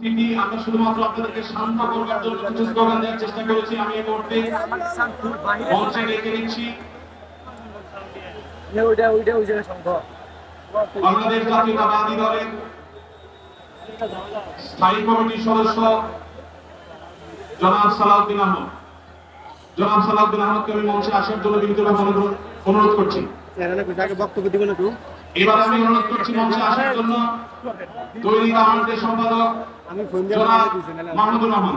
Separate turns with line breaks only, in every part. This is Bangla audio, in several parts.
পরিস্থিতি আমরা শুধুমাত্র আপনাদেরকে শান্ত করবার জন্য কিছু স্লোগান দেওয়ার চেষ্টা করেছি আমি এই মুহূর্তে। মঞ্চে রেখে
জায়গায় সম্ভব।
বাংলাদেশ জাতীয়তাবাদী দলের স্থায়ী কমিটির সদস্য জনাব সালাউদ্দিন আহমদ। জনাব সালাউদ্দিন আহমদকে আমি মঞ্চে আসার জন্য বিনীতভাবে অনুরোধ করছি।
বক্তব্য দিব না তুই
এবার আমি অনুরোধ করছি মঞ্চে আসার জন্য। দৈনিক আমাদের সম্পাদক মাহমুদুর রহমান।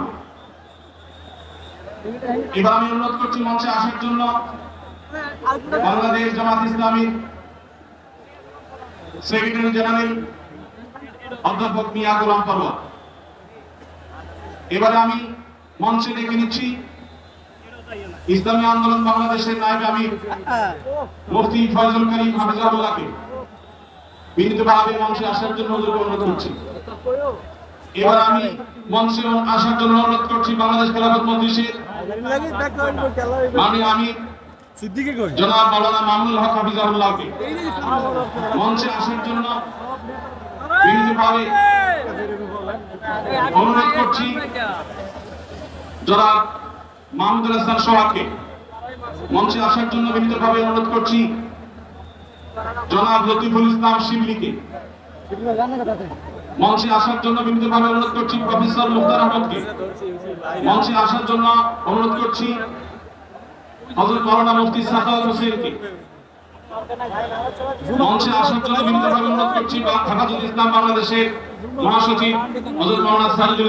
এবার আমি অনুরোধ করছি মঞ্চে আসার জন্য বাংলাদেশ জামাত ইসলামী সেক্রেটারি জেনারেল অধ্যাপক মিয়া গোলাম এবারে আমি মঞ্চে ডেকে নিচ্ছি ইসলামী আন্দোলন বাংলাদেশের নায়ক আমি মুফতি ফয়জুল করিম হাফিজাহুল্লাহকে। মঞ্চে আসার জন্য বাংলাদেশ মঞ্চে আসার জন্য করছি মঞ্চে আসার জন্য অনুরোধ করছি জনাব লতিফুল ইসলাম শিবলিকে মঞ্চে আসার জন্য বিনীতভাবে অনুরোধ করছি প্রফেসর মুখতার আহমদকে। মঞ্চে আসার জন্য অনুরোধ করছি মুফতি হোসেনকে। মঞ্চে আসার জন্য অনুরোধ করছি ইসলাম বাংলাদেশের মহাসচিব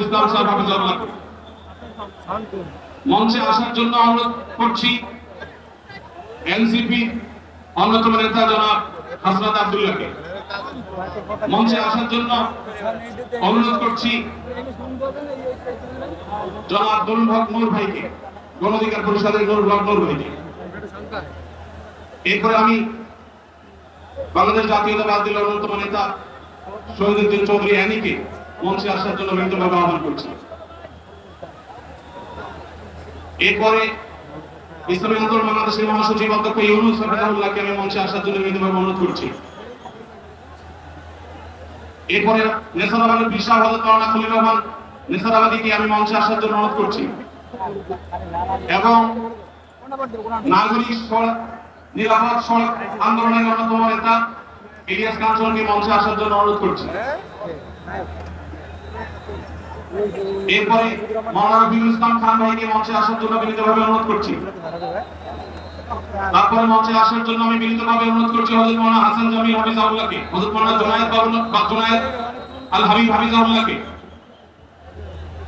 ইসলাম মঞ্চে আসার জন্য অনুরোধ করছি এনসিপি অন্যতম নেতা জনাব হাসনাত আব্দুল্লাহকে। মঞ্চে আসার জন্য অনুরোধ করছি জনাব নুরুল নূর ভাইকে, গণ অধিকার পরিষদের নুরুল নূর ভাইকে। এরপরে আমি বাংলাদেশ জাতীয়তাবাদ দলের অন্যতম নেতা শহীদুদ্দিন চৌধুরী অ্যানিকে মঞ্চে আসার জন্য বিনীতভাবে আহ্বান করছি। এরপরে ইসলামী আন্দোলন বাংলাদেশের মহাসচিব অধ্যক্ষ ইউনুস হাফিজাহুল্লাহকে আমি মঞ্চে আসার জন্য বিনীতভাবে অনুরোধ করছি। এরপরে নেসারাবাদের বিশাল হজরত মাওলানা খলিল রহমান নেসারাবাদীকে আমি মঞ্চে আসার জন্য অনুরোধ করছি। এবং নাগরিক নিরাপদ সড়ক আন্দোলনের অন্যতম নেতা ইলিয়াস কাঞ্চনকে মঞ্চে আসার জন্য অনুরোধ করছি। এরপরে মাওলানা রফিকুল ইসলাম খান ভাইকে মঞ্চে আসার জন্য বিনীতভাবে অনুরোধ করছি। তারপরে মঞ্চে আসার জন্য আমি বিনীতভাবে অনুরোধ করছি হযরত মাওলানা হাসান জামিল হাফিজাহুল্লাহকে, হযরত মাওলানা জুনায়েদ বা জুনায়েদ আল হাবিব হাফিজাহুল্লাহকে,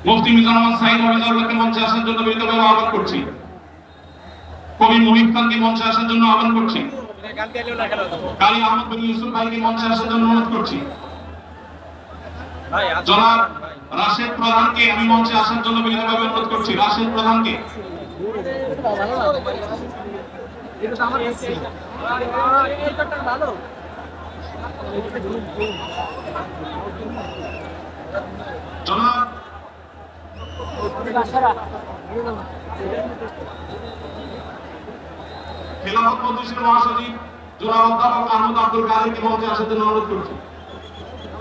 মুফতি মিজানুর সাইদ হাফিজাহুল্লাহকে মঞ্চে আসার জন্য বিনীতভাবে আহ্বান করছি। কবি মুহিব খানকে মঞ্চে আসার জন্য আহ্বান করছি। কালী আহমদ বিন ইউসুফ ভাইকে মঞ্চে আসার জন্য অনুরোধ করছি। জনাব রাশেদ প্রধানকে মঞ্চে আসার জন্য বিনীতভাবে অনুরোধ করছি। রাশেদ প্রধানকে। খেলাফত মজলিসের মহাসচিব জনাব অধ্যাপক আহমদ আব্দুল কাদেরকে মঞ্চে আসার জন্য অনুরোধ করছি
আমাদের এগুলো আন্দোলন বিশেষ অনুরোধ করছি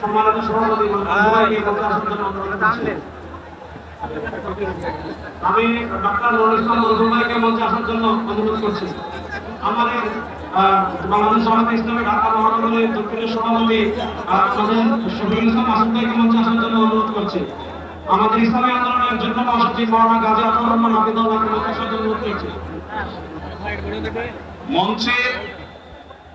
সম্মানিত সভাপতি জন্য আমি ডাক্তার নুরুল ইসলাম মজুম ভাইকে মঞ্চে আসার জন্য অনুরোধ করছি। আমাদের বাংলাদেশ জামাতে ইসলামী ঢাকা মহানগরের দক্ষিণের সভাপতি আমাদের শফিউল ইসলাম ভাইকে মঞ্চে আসার জন্য অনুরোধ করছি। আমাদের ইসলামী আন্দোলনের যুগ্ম মহাসচিব মৌলানা গাজী আব্দুর রহমান হাফিজুল্লাহকে মঞ্চে আসার জন্য অনুরোধ করছি। মঞ্চে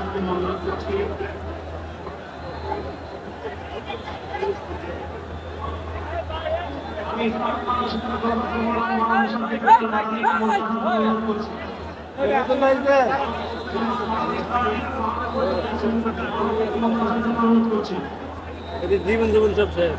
থেকে নাগরিক অনুরোধ করছি করছি
জীবন জীবন সব শেষ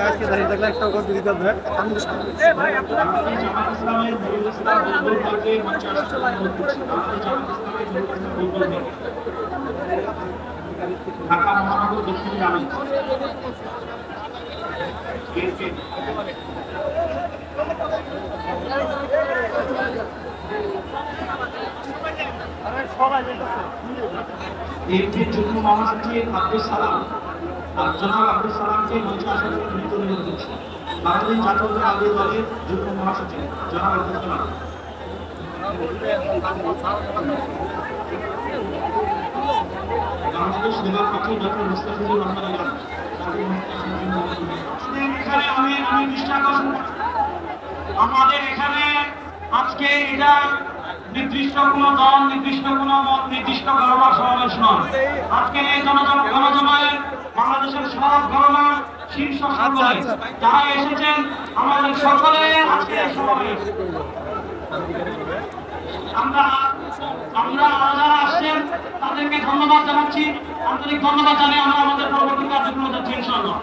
আজকে দাঁড়িয়ে থাকলে একটা করতে দিতে হবে
আমাদের জামাত ইসলামের নজরুল ইসলাম বুলবুল ভাইকে মঞ্চে আসার জন্য অনুরোধ করছি আমাদের জামাত ইসলামের নজরুল ইসলাম বুলবুল ভাই ঢাকা মহানগর দক্ষিণ গ্রামীণ বিএনপির যুগ্ম মহাসচিব আব্দুল সালাম আর জনাব আব্দুল সালামকে মঞ্চে আসার জন্য দ্রুত অনুরোধ করছি। বাংলাদেশ জাতীয় আগে দলের যুগ্ম মহাসচিব, জনাব আব্দুল সালাম। বাংলাদেশ পার্টি ডক্টর মুস্তাফিজুর
আমি আমি দৃষ্টি আকর্ষণ। আমাদের এখানে আজকে এটা নির্দিষ্ট কোনো দল নির্দিষ্ট কোনো মত নির্দিষ্ট গণনা সমাবেশ নয়। আজকে এই জনজমা গণজমায়েত বাংলাদেশের সব গণনা শীর্ষ সকলে যারা এসেছেন আমাদের সকলে আজকে সমাবেশ। আমরা আমরা যারা আসছেন তাদেরকে ধন্যবাদ জানাচ্ছি। আন্তরিক ধন্যবাদ জানিয়ে আমরা আমাদের পরবর্তী কার্যক্রম যাচ্ছি ইনশাআল্লাহ।